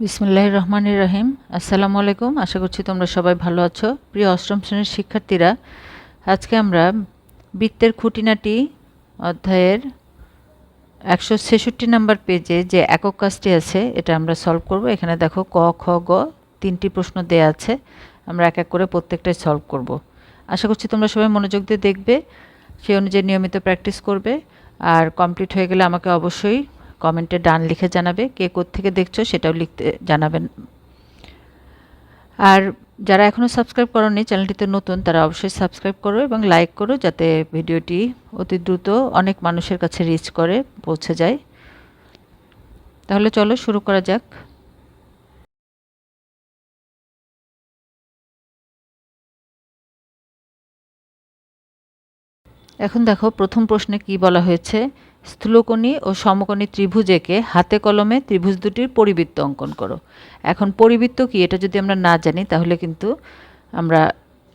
বিসমুল্লাহ রহমানির রহিম। আসসালামু আলাইকুম। আশা করছি তোমরা সবাই ভালো আছো। প্রিয় অষ্টম শ্রেণির শিক্ষার্থীরা, আজকে আমরা বৃত্তের খুঁটিনাটি অধ্যায়ের একশো ছেষট্টি নাম্বার পেজে যে একক কাজটি আছে, এটা আমরা সলভ করব। এখানে দেখো ক, খ, গ তিনটি প্রশ্ন দেয়া আছে। আমরা এক এক করে প্রত্যেকটাই সলভ করব। আশা করছি তোমরা সবাই মনোযোগ দিয়ে দেখবে, সেই অনুযায়ী নিয়মিত প্র্যাকটিস করবে। আর কমপ্লিট হয়ে গেলে আমাকে অবশ্যই কমেন্টে ডান লিখে জানাবে, কে থেকে দেখছ সেটাও লিখতে জানাবেন। আর যারা এখনও সাবস্ক্রাইব করনি, চ্যানেলটিতে নতুন, তারা অবশ্যই সাবস্ক্রাইব করো এবং লাইক করো যাতে ভিডিওটি অতি দ্রুত অনেক মানুষের কাছে রিচ করে, পৌঁছে যায়। তাহলে চলো শুরু করা যাক। এখন দেখো, প্রথম প্রশ্নে কি বলা হয়েছে? স্থূলকোণী ও সমকোণী ত্রিভুজ এঁকে হাতে কলমে ত্রিভুজ দুটির পরিবৃত্ত অঙ্কন করো। এখন পরিবৃত্ত কি? এটা যদি আমরা না জানি, তাহলে কিন্তু আমরা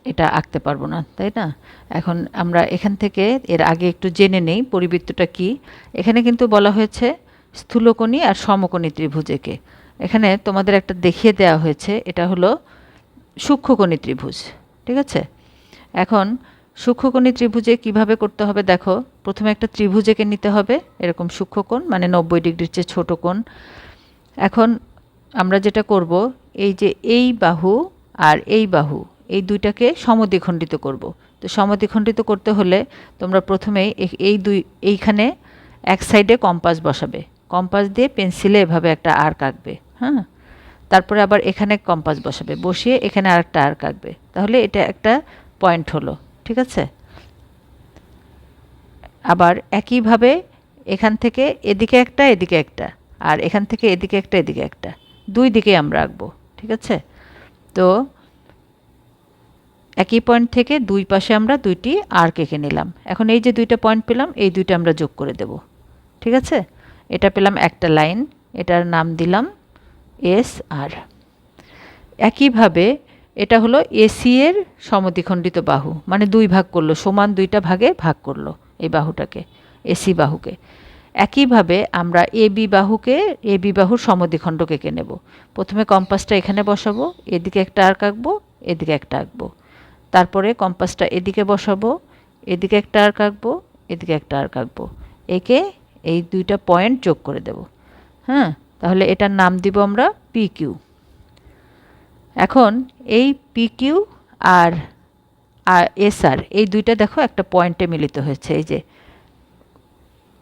এটা আঁকতে পারব না, তাই না? এখন আমরা এখান থেকে এর আগে একটু জেনে নেই পরিবৃত্তটা কি। এখানে কিন্তু বলা হয়েছে স্থূলকোণী আর সমকোণী ত্রিভুজ এঁকে এখানে তোমাদের একটা দেখিয়ে দেওয়া হয়েছে, এটা হলো সূক্ষ্মকোণী ত্রিভুজ, ঠিক আছে? এখন সূক্ষ্মকোণী ত্রিভুজে কীভাবে করতে হবে দেখো। প্রথমে একটা ত্রিভুজ এঁকে নিতে হবে, এরকম সূক্ষ্মকোণ মানে নব্বই ডিগ্রির চেয়ে ছোটো কোণ। এখন আমরা যেটা করব, এই যে এই বাহু আর এই বাহু, এই দুইটাকে সমদ্বিখণ্ডিত করব। তো সমদ্বিখণ্ডিত করতে হলে তোমরা প্রথমেই এই দুই এইখানে এক সাইডে কম্পাস বসাবে। কম্পাস দিয়ে পেন্সিলে এভাবে একটা আর্ক আঁকবে হ্যাঁ? তারপরে আবার এখানে কম্পাস বসাবে। বসিয়ে এখানে আরেকটা আর্ক আঁকবে। তাহলে এটা একটা পয়েন্ট হলো। ঠিক আছে? আবার একইভাবে এখান থেকে এদিকে একটা এদিকে একটা, আর এখান থেকে এদিকে একটা এদিকে একটা। দুই দিকে আমরা আঁকবো, ঠিক আছে? তো একই পয়েন্ট থেকে দুই পাশে আমরা দুইটি আর্ক এঁকে নিলাম। এখন এই যে দুইটা পয়েন্ট পেলাম, এই দুইটা আমরা যোগ করে দেব। ঠিক আছে? এটা পেলাম একটা লাইন এটার নাম দিলাম এস আর একইভাবে এটা হলো এসি এর সমদ্বিখণ্ডিত বাহু মানে দুই ভাগ করল, সমান দুইটা ভাগে ভাগ করল এই বাহুটাকে এসি বাহুকে। একইভাবে আমরা এ বি বাহুকে এ বি বাহুর সমদ্বিখণ্ড কেটে নেব। প্রথমে কম্পাসটা এখানে বসাবো, এদিকে একটা আর্ক আঁকবো, এদিকে একটা আঁকবো। তারপরে কম্পাসটা এদিকে বসাবো, এদিকে একটা আর্ক আঁকবো, এদিকে একটা আর্ক আঁকবো। একে এই দুইটা পয়েন্ট যোগ করে দেব। হ্যাঁ? তাহলে এটার নাম দিব আমরা পি কিউ এখন এই পি কিউ আর এসআর এই দুইটা দেখো একটা পয়েন্টে মিলিত হয়েছে, এই যে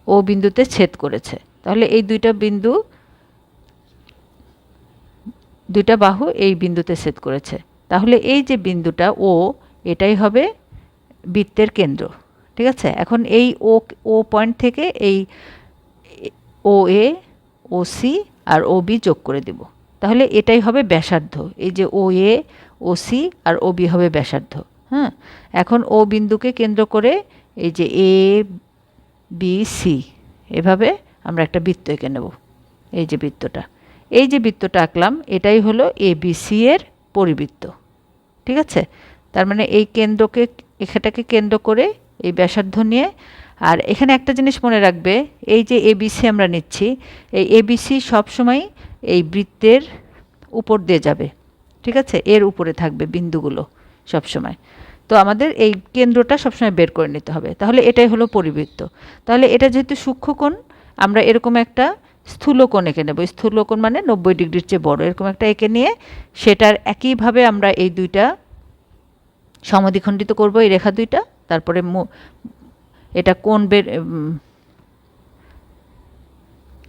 ও বিন্দুতে ছেদ করেছে। তাহলে এই দুইটা বিন্দু, দুইটা বাহু এই বিন্দুতে ছেদ করেছে। তাহলে এই যে বিন্দুটা ও এটাই হবে বৃত্তের কেন্দ্র, ঠিক আছে? এখন এই ও ও পয়েন্ট থেকে এই ও এ ও সি আর ও বি যোগ করে দেবো। তাহলে এটাই হবে ব্যাসার্ধ। এই যে ও এ ও সি আর ও বি হবে ব্যাসার্ধ। হ্যাঁ এখন ও বিন্দুকে কেন্দ্র করে এই যে এ বি সি এভাবে আমরা একটা বৃত্ত এঁকে নেব। এই যে বৃত্তটা। এই যে বৃত্তটা আঁকলাম, এটাই হলো এ বি সি এর পরিবৃত্ত। ঠিক আছে? তার মানে এই কেন্দ্রকে, এখানটাকে কেন্দ্র করে এই ব্যাসার্ধ নিয়ে, আর এখানে একটা জিনিস মনে রাখবে, এই যে এবিসি আমরা নিচ্ছি, এই এবিসি সবসময় এই বৃত্তের উপর দিয়ে যাবে, ঠিক আছে? এর উপরে থাকবে বিন্দুগুলো সবসময়। তো আমাদের এই কেন্দ্রটা সবসময় বের করে নিতে হবে। তাহলে এটাই হলো পরিবৃত্ত। তাহলে এটা যেহেতু সূক্ষ্মকোণ, আমরা এরকম একটা স্থূলকোণ এঁকে নেব। স্থূলকোণ মানে নব্বই ডিগ্রির চেয়ে বড়। এরকম একটা এঁকে নিয়ে সেটার একইভাবে আমরা এই দুইটা সমদ্বিখণ্ডিত করব, এই রেখা দুইটা। তারপরে এটা কোন বের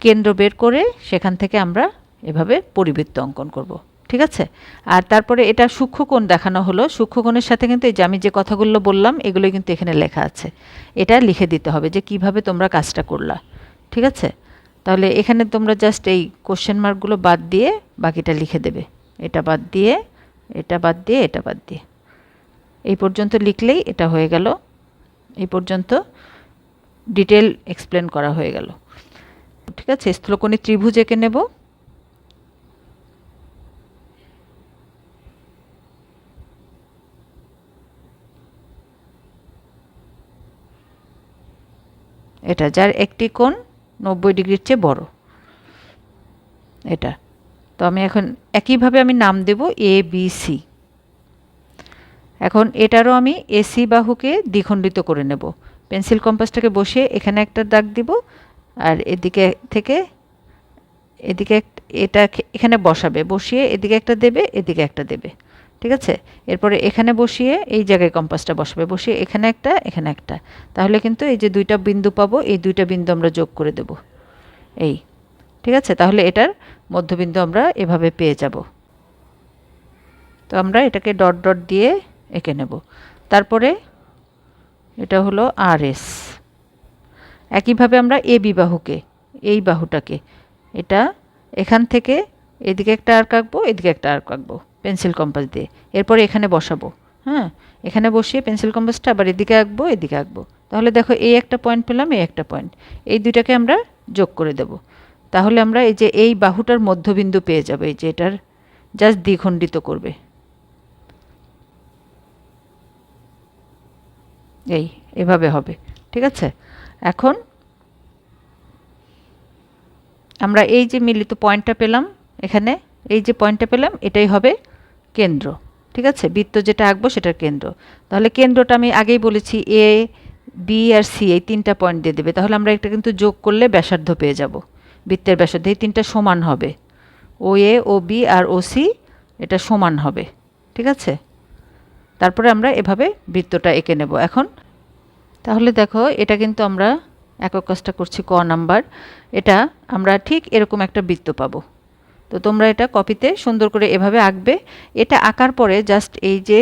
কেন্দ্র বের করে সেখান থেকে আমরা এভাবে পরিবৃত্ত অঙ্কন করব, ঠিক আছে? আর তারপরে এটা সূক্ষ্মকোণ দেখানো হলো। সূক্ষ্মকোণের সাথে কিন্তু এই যে আমি যে কথাগুলো বললাম এগুলো কিন্তু এখানে লেখা আছে। এটা লিখে দিতে হবে যে কীভাবে তোমরা কাজটা করলা, ঠিক আছে? তাহলে এখানে তোমরা জাস্ট এই কোশ্চেন মার্কগুলো বাদ দিয়ে বাকিটা লিখে দেবে। এটা বাদ দিয়ে, এটা বাদ দিয়ে, এটা বাদ দিয়ে। এই পর্যন্ত লিখলেই এটা হয়ে গেল। এই পর্যন্ত ডিটেল এক্সপ্লেন করা হয়ে গেল। ঠিক আছে, স্থূলকোণী ত্রিভুজ এঁকে নেব। এটা যার একটি কোণ নব্বই ডিগ্রির চেয়ে বড়। এটা। তো আমি এখন একইভাবে আমি নাম দেব এ বি সি এখন এটারও আমি এসি বাহুকে দ্বিখণ্ডিত করে নেব। পেন্সিল কম্পাসটাকে বসিয়ে এখানে একটা দাগ দিব আর এদিকে থেকে এদিকে এটা এখানে বসাবে। বসিয়ে এদিকে একটা দেবে, এদিকে একটা দেবে। ঠিক আছে? এরপরে এখানে বসিয়ে এই জায়গায় কম্পাসটা বসাবে। বসিয়ে এখানে একটা এখানে একটা। তাহলে কিন্তু এই যে দুইটা বিন্দু পাবো, এই দুইটা বিন্দু আমরা যোগ করে দেব। এই, ঠিক আছে? তাহলে এটার মধ্যবিন্দু আমরা এভাবে পেয়ে যাব। তো আমরা এটাকে ডট ডট দিয়ে এঁকে নেব। তারপরে এটা হলো আর এস একইভাবে আমরা এ বি বাহুকে এই বাহুটাকে, এটা এখান থেকে এদিকে একটা আর্ক আঁকবো, এদিকে একটা আর্ক আঁকবো। পেন্সিল কম্পাস দিয়ে। এরপরে এখানে বসাবো হ্যাঁ? এখানে বসিয়ে পেন্সিল কম্পাসটা আবার এদিকে আঁকবো এদিকে আঁকবো। তাহলে দেখো এই একটা পয়েন্ট পেলাম, এই একটা পয়েন্ট এই দুইটাকে আমরা যোগ করে দেব। তাহলে আমরা এই যে এই বাহুটার মধ্যবিন্দু পেয়ে যাব, এই যে এটার জাস্ট দ্বিখণ্ডিত করবে। এই, এভাবে হবে, ঠিক আছে? এখন আমরা এই যে মিলিত পয়েন্টটা পেলাম, এখানে এই যে পয়েন্টটা পেলাম, এটাই হবে কেন্দ্র, ঠিক আছে? বৃত্ত যেটা আঁকবো সেটার কেন্দ্র। তাহলে কেন্দ্রটা আমি আগেই বলেছি এ বি আর সি এই তিনটা পয়েন্ট দিয়ে দেবে। তাহলে আমরা এটা কিন্তু যোগ করলে ব্যাসার্ধ পেয়ে যাব। বৃত্তের ব্যাসার্ধ, এই তিনটা সমান হবে। ও এ ও বি আর ও সি এটা সমান হবে, ঠিক আছে? তারপরে আমরা এভাবে বৃত্তটা এঁকে নেব। এখন তাহলে দেখো, এটা কিন্তু আমরা একক কাজটা করছি ক নাম্বার। এটা আমরা ঠিক এরকম একটা বৃত্ত পাবো। তো তোমরা এটা কপিতে সুন্দর করে এভাবে আঁকবে। এটা আঁকার পরে জাস্ট এই যে,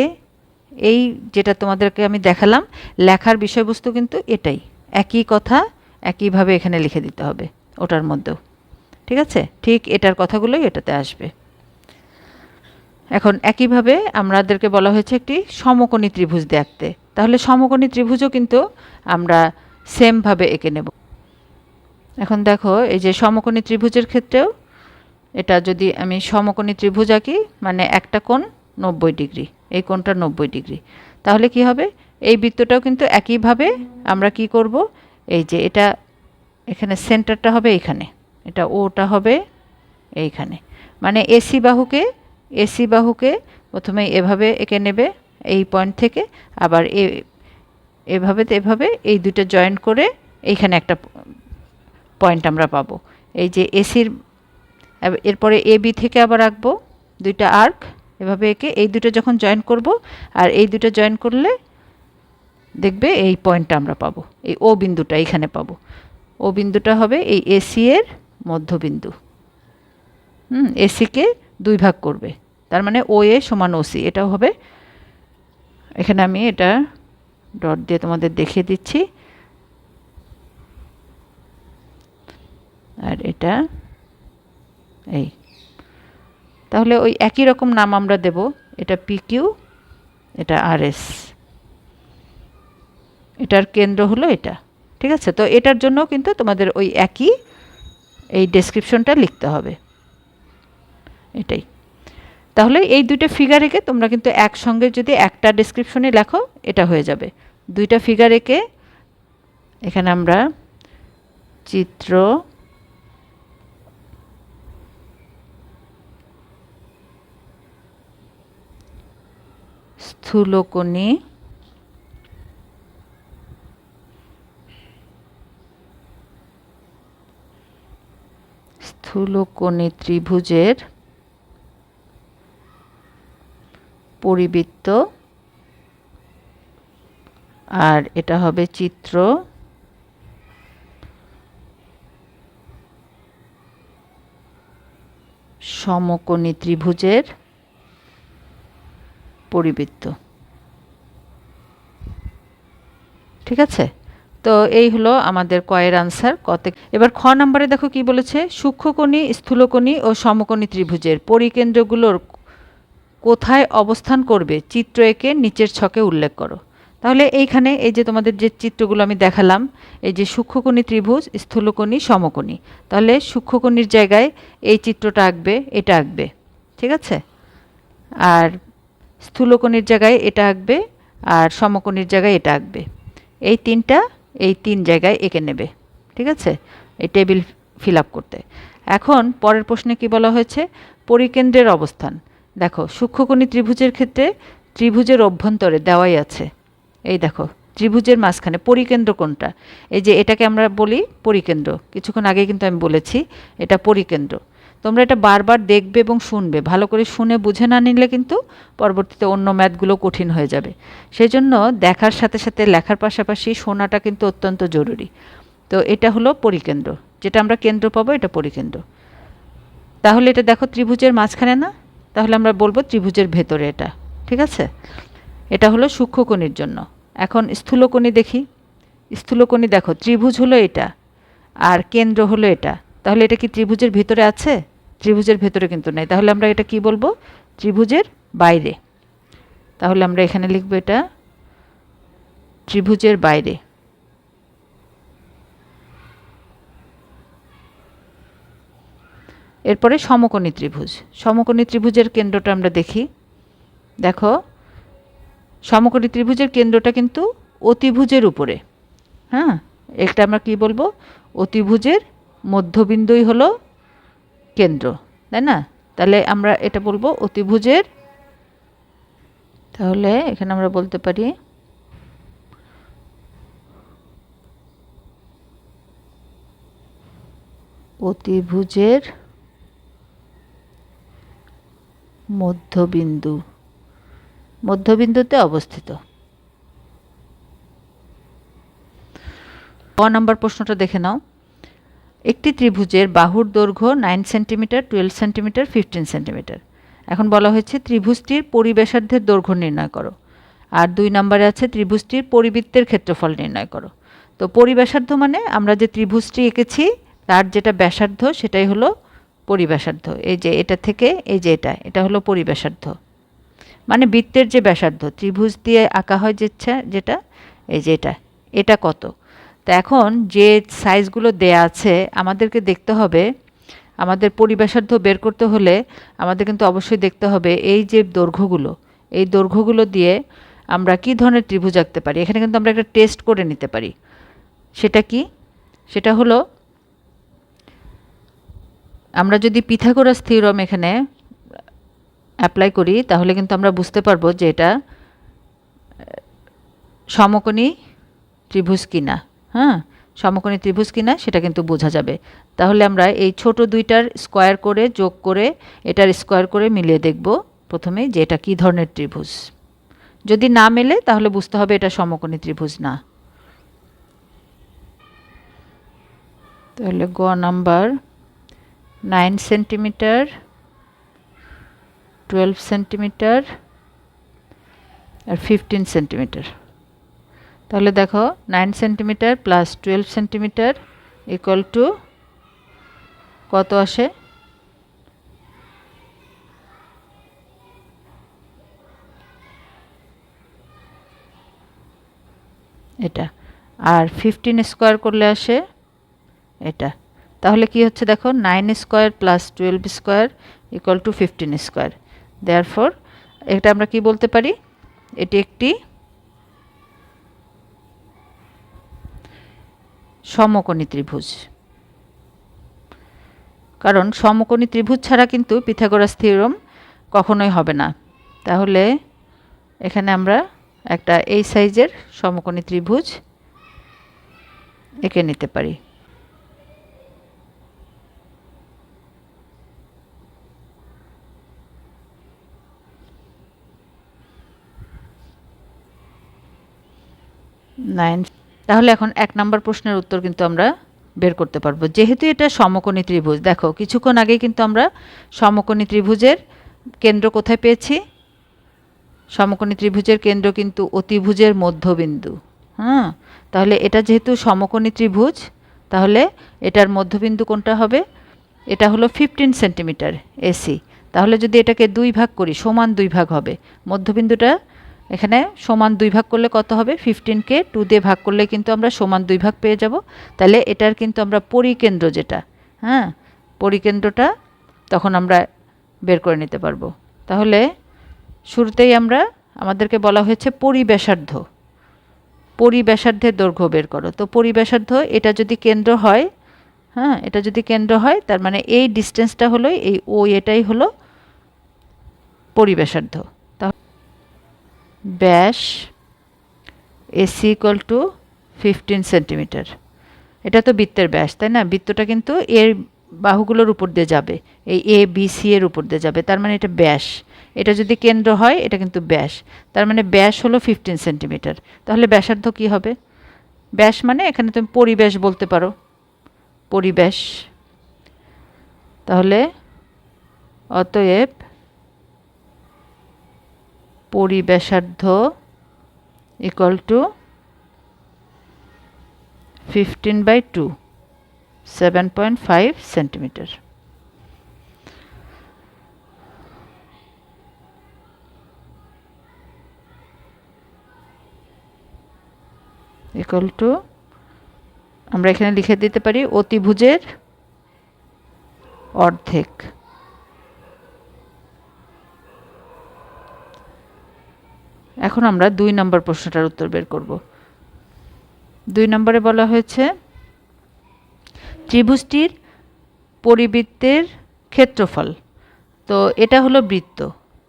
এই যেটা তোমাদেরকে আমি দেখালাম, লেখার বিষয়বস্তু কিন্তু এটাই। একই কথা, একইভাবে এখানে লিখে দিতে হবে ওটার মধ্যেও। ঠিক আছে? ঠিক এটার কথাগুলোই এটাতে আসবে। এখন একইভাবে আমাদেরকে বলা হয়েছে একটি সমকোণী ত্রিভুজ দেখতে তাহলে সমকোণী ত্রিভুজও কিন্তু আমরা সেমভাবে এঁকে নেব। এখন দেখো, এই যে সমকোণী ত্রিভুজের ক্ষেত্রেও এটা যদি আমি সমকোণী ত্রিভুজ আঁকি মানে একটা কোণ নব্বই ডিগ্রি, এই কোণটা নব্বই ডিগ্রি। তাহলে কি হবে? এই বৃত্তটাও কিন্তু একইভাবে আমরা কি করব? এই যে এটা এখানে সেন্টারটা হবে এইখানে, এটা ওটা হবে এইখানে। মানে এসি বাহুকে এসি বাহুকে প্রথমে এভাবে এঁকে নেবে এই পয়েন্ট থেকে, আবার এ, এভাবে এভাবে এই দুটো জয়েন্ট করে এইখানে একটা পয়েন্ট আমরা পাবো। এই যে এসির এরপরে এ, বি থেকে আবার আঁকবো দুইটা আর্ক এভাবে এঁকে। এই দুটো যখন জয়েন করব, আর এই দুটো জয়েন করলে দেখবে এই পয়েন্টটা আমরা পাবো। এই ও বিন্দুটা এখানে পাবো। ও বিন্দুটা হবে এই এসি এর মধ্যবিন্দু। হুম এসিকে দুই ভাগ করবে। তার মানে ও এ সমান ওসি এটাও হবে। এখানে আমি এটা ডট দিয়ে তোমাদের দেখিয়ে দিচ্ছি। আর এটা এই। তাহলে ওই একই রকম নাম আমরা দেব। এটা পি কিউ এটা আর এস এটার কেন্দ্র হলো এটা। ঠিক আছে? তো এটার জন্য কিন্তু তোমাদের ওই একই এই ডেসক্রিপশনটা লিখতে হবে। এটাই। তাহলে এই দুইটা ফিগার এঁকে তোমরা কিন্তু একসঙ্গে যদি একটা ডেসক্রিপশনে লেখো, এটা হয়ে যাবে। দুইটা ফিগার এঁকে এখানে আমরা চিত্র স্থূলকোণী স্থূলকোণী ত্রিভুজের পরিবৃত্ত। আর এটা হবে চিত্র। সমকোণী ত্রিভুজের পরিবৃত্ত। ঠিক আছে? তো এই হলো আমাদের কয়ের আনসার কত এবার খ নম্বরে দেখো কি বলেছে? সূক্ষ্মকোণী, স্থূলকোণী ও সমকোণী ত্রিভুজের পরিকেন্দ্রগুলোর কোথায় অবস্থান করবে? চিত্র এঁকে নিচের ছকে উল্লেখ করো। তাহলে এইখানে এই যে তোমাদের যে চিত্রগুলো আমি দেখালাম, এই যে সূক্ষ্মকোণী ত্রিভুজ, স্থূলকোণী, সমকোণী। তাহলে সূক্ষ্মকোণীর জায়গায় এই চিত্রটা আঁকবে, এটা আঁকবে। ঠিক আছে? আর স্থূলকোণীর জায়গায় এটা আঁকবে আর সমকোণীর জায়গায় এটা আঁকবে। এই তিনটা, এই তিন জায়গায় এঁকে নেবে, ঠিক আছে? এই টেবিল ফিল আপ করতে। এখন পরের প্রশ্নে কি বলা হয়েছে? পরিকেন্দ্রের অবস্থান। দেখো, সূক্ষ্মকণি ত্রিভুজের ক্ষেত্রে ত্রিভুজের অভ্যন্তরে দেওয়াই আছে। এই দেখো, ত্রিভুজের মাঝখানে পরিকেন্দ্র কোনটা এই যে এটাকে আমরা বলি পরিকেন্দ্র। কিছুক্ষণ আগে কিন্তু আমি বলেছি, এটা পরিকেন্দ্র। তোমরা এটা বারবার দেখবে এবং শুনবে। ভালো করে শুনে বুঝে না নিলে কিন্তু পরবর্তীতে অন্য ম্যাথগুলো কঠিন হয়ে যাবে। সেই জন্য দেখার সাথে সাথে লেখার পাশাপাশি শোনাটা কিন্তু অত্যন্ত জরুরি। তো এটা হলো পরিকেন্দ্র। যেটা আমরা কেন্দ্র পাবো, এটা পরিকেন্দ্র। তাহলে এটা দেখো ত্রিভুজের মাঝখানে না? তাহলে আমরা বলব ত্রিভুজের ভেতরে এটা। ঠিক আছে? এটা হলো সূক্ষ্মকণির জন্য। এখন স্থূলকণি দেখি। স্থূলকণি দেখো, ত্রিভুজ হলো এটা। আর কেন্দ্র হলো এটা। তাহলে এটা কি ত্রিভুজের ভিতরে আছে? ত্রিভুজের ভেতরে কিন্তু নেই। তাহলে আমরা এটা কি বলব? ত্রিভুজের বাইরে। তাহলে আমরা এখানে লিখব এটা, ত্রিভুজের বাইরে। এরপরে সমকোণী ত্রিভুজ। সমকোণী ত্রিভুজের কেন্দ্রটা আমরা দেখি। দেখো, সমকোণী ত্রিভুজের কেন্দ্রটা কিন্তু অতিভুজের উপরে। হ্যাঁ এটা আমরা কি বলব? অতিভুজের মধ্যবিন্দুই হলো কেন্দ্র, তাই না? তাহলে আমরা এটা বলব অতিভুজের। তাহলে এখানে আমরা বলতে পারি অতিভুজের মধ্যবিন্দু। মধ্যবিন্দুতে অবস্থিত। ক নম্বর প্রশ্নটা দেখে নাও। একটি ত্রিভুজের বাহুর দৈর্ঘ্য nine centimetre twelve centimetre fifteen centimetre এখন বলা হয়েছে ত্রিভুজটির পরিবেশার্ধের দৈর্ঘ্য নির্ণয় করো। আর দুই নম্বরে আছে ত্রিভুজটির পরিবৃত্তের ক্ষেত্রফল নির্ণয় করো। তো পরিবেশার্ধ মানে আমরা যে ত্রিভুজটি এঁকেছি, তার যেটা ব্যাসার্ধ, সেটাই হলো পরিব্যাসার্ধ এই যে এটা থেকে, এই যে এটা এটা হলো পরিবেশার্ধ। মানে বৃত্তের যে ব্যাসার্ধ, ত্রিভুজ দিয়ে আঁকা হয় যে যেটা, এই যে এটা। এটা কত? তা এখন যে সাইজগুলো দেয়া আছে, আমাদেরকে দেখতে হবে। আমাদের পরিবেশার্ধ বের করতে হলে আমাদের কিন্তু অবশ্যই দেখতে হবে এই যে দৈর্ঘ্যগুলো। এই দৈর্ঘ্যগুলো দিয়ে আমরা কি ধরনের ত্রিভুজ আঁকতে পারি? এখানে কিন্তু আমরা একটা টেস্ট করে নিতে পারি। সেটা কি? সেটা হলো, আমরা যদি পিথাগোরাস থিওরম এখানে অ্যাপ্লাই করি, তাহলে কিন্তু আমরা বুঝতে পারব যে এটা সমকোণী ত্রিভুজ কিনা। হ্যাঁ সমকোণী ত্রিভুজ কিনা সেটা কিন্তু বোঝা যাবে। তাহলে আমরা এই ছোট দুইটার স্কোয়ার করে, যোগ করে, এটার স্কোয়ার করে মিলিয়ে দেখব প্রথমেই যে এটা কী ধরনের ত্রিভুজ। যদি না মেলে, তাহলে বুঝতে হবে এটা সমকোণী ত্রিভুজ না। তাহলে গ number, nine centimetre, twelve centimetre, আর ফিফটিন সেন্টিমিটার। তাহলে দেখো nine centimetre plus twelve centimetre equal to কত আসে? এটা। আর ফিফটিন স্কোয়ার করলে আসে এটা। তাহলে কি হচ্ছে দেখো? Nine square plus twelve square equal to fifteen square therefore এটা আমরা কি বলতে পারি? এটি একটি সমকোণী ত্রিভুজ। কারণ সমকোণী ত্রিভুজ ছাড়া কিন্তু পিথাগোরাস থিওরম কখনোই হবে না। তাহলে এখানে আমরা একটা এই সাইজের সমকোণী ত্রিভুজ এঁকে নিতে পারি। নাইন তাহলে এখন এক নম্বর প্রশ্নের উত্তর কিন্তু আমরা বের করতে পারব। যেহেতু এটা সমকোণী ত্রিভুজ, দেখো কিছুক্ষণ আগে কিন্তু আমরা সমকোণী ত্রিভুজের কেন্দ্র কোথায় পেয়েছি? সমকোণী ত্রিভুজের কেন্দ্র কিন্তু অতিভুজের মধ্যবিন্দু। হ্যাঁ তাহলে এটা যেহেতু সমকোণী ত্রিভুজ, তাহলে এটার মধ্যবিন্দু কোনটা হবে? এটা হলো ফিফটিন সেন্টিমিটার এসি তাহলে যদি এটাকে দুই ভাগ করি, সমান দুই ভাগ হবে। মধ্যবিন্দুটা এখানে সমান দুই ভাগ করলে কত হবে? ফিফটিনকে টু দিয়ে ভাগ করলে কিন্তু আমরা সমান দুই ভাগ পেয়ে যাব। তাহলে এটার কিন্তু আমরা পরিকেন্দ্র যেটা হ্যাঁ? পরিকেন্দ্রটা তখন আমরা বের করে নিতে পারব। তাহলে শুরুতেই আমরা আমাদেরকে বলা হয়েছে পরিবেশার্ধ পরিবেশার্ধের দৈর্ঘ্য বের করো। তো পরিবেশার্ধ এটা যদি কেন্দ্র হয় হ্যাঁ? এটা যদি কেন্দ্র হয়, তার মানে এই ডিস্টেন্সটা হলো, এই ও এটাই হলো পরিবেশার্ধ ব্যাস AC equal to fifteen centimetre এটা তো বৃত্তের ব্যাস তাই না? বৃত্তটা কিন্তু এর বাহুগুলোর উপর দিয়ে যাবে। এই এ বি সি এর উপর দিয়ে যাবে। তার মানে এটা ব্যাস এটা যদি কেন্দ্র হয়, এটা কিন্তু ব্যাস তার মানে ব্যাস হলো ফিফটিন সেন্টিমিটার তাহলে ব্যাসার্ধ কী হবে? ব্যাস মানে এখানে তুমি পরিবেশ বলতে পারো। পরিবেশ। তাহলে অতএব পরিবেশার্ধ equal to fifteen by two seven point five centimetre equal to আমরা এখানে লিখে দিতে পারি অতিভুজের অর্ধেক। এখন আমরা দুই নম্বর প্রশ্নটার উত্তর বের করব। দুই নম্বরে বলা হয়েছে, ত্রিভুজটির পরিবৃত্তের ক্ষেত্রফল। তো এটা হলো বৃত্ত,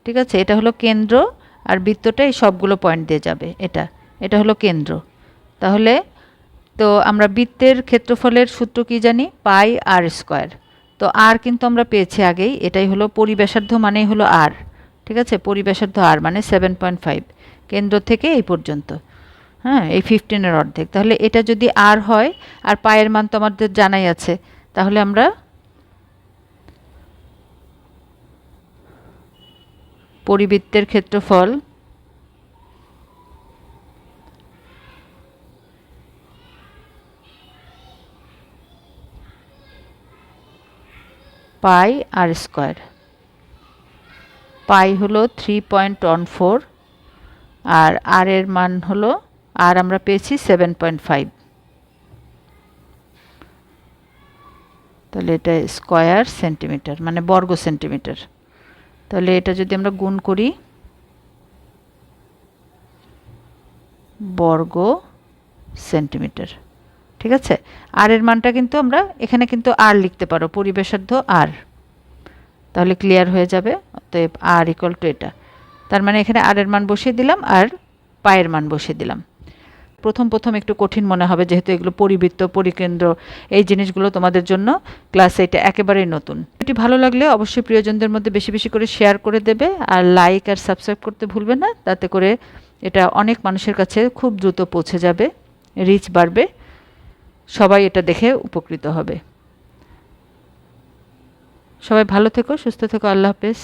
ঠিক আছে? এটা হলো কেন্দ্র আর বৃত্তটা এই সবগুলো পয়েন্ট দিয়ে যাবে, এটা। এটা হলো কেন্দ্র। তাহলে তো আমরা বৃত্তের ক্ষেত্রফলের সূত্র কি জানি? Pi r square. তো আর কিন্তু আমরা পেয়েছি আগেই, এটাই হলো পরিবেশার্ধ মানেই হলো আর ঠিক আছে? পরিবেশার্ধ আর মানে সেভেন পয়েন্ট ফাইভ কেন্দ্র থেকে এই পর্যন্ত। হ্যাঁ এই ফিফটিনের অর্ধেক। তাহলে এটা যদি আর হয়, আর পায়ের মান তো আমাদের জানাই আছে, তাহলে আমরা পরিবৃত্তের ক্ষেত্রফল পাই আর স্কোয়ার পাই হলো থ্রি পয়েন্ট ওয়ান ফোর আর আর এর মান হলো আর আমরা পেয়েছি সেভেন পয়েন্ট ফাইভ তাহলে এটা স্কোয়ার সেন্টিমিটার মানে বর্গ সেন্টিমিটার তাহলে এটা যদি আমরা গুণ করি, বর্গ সেন্টিমিটার ঠিক আছে? আর এর মানটা কিন্তু আমরা, এখানে কিন্তু আর লিখতে পারো, পরিবেশার্ধ আর তাহলে ক্লিয়ার হয়ে যাবে, অতএব আর ইকুয়াল টু এটা। তার মানে এখানে আরের মান বসিয়ে দিলাম আর পায়ের মান বসিয়ে দিলাম। প্রথম প্রথম একটু কঠিন মনে হবে, যেহেতু এগুলো পরিবৃত্ত, পরিকেন্দ্র, এই জিনিসগুলো তোমাদের জন্য ক্লাস এটা একেবারেই নতুন। এটি ভালো লাগলে অবশ্যই প্রিয়জনদের মধ্যে বেশি বেশি করে শেয়ার করে দেবে আর লাইক আর সাবস্ক্রাইব করতে ভুলবে না, তাতে করে এটা অনেক মানুষের কাছে খুব দ্রুত পৌঁছে যাবে রিচ বাড়বে, সবাই এটা দেখে উপকৃত হবে। সবাই ভালো থেকো, সুস্থ থেকো, আল্লাহ হাফেজ।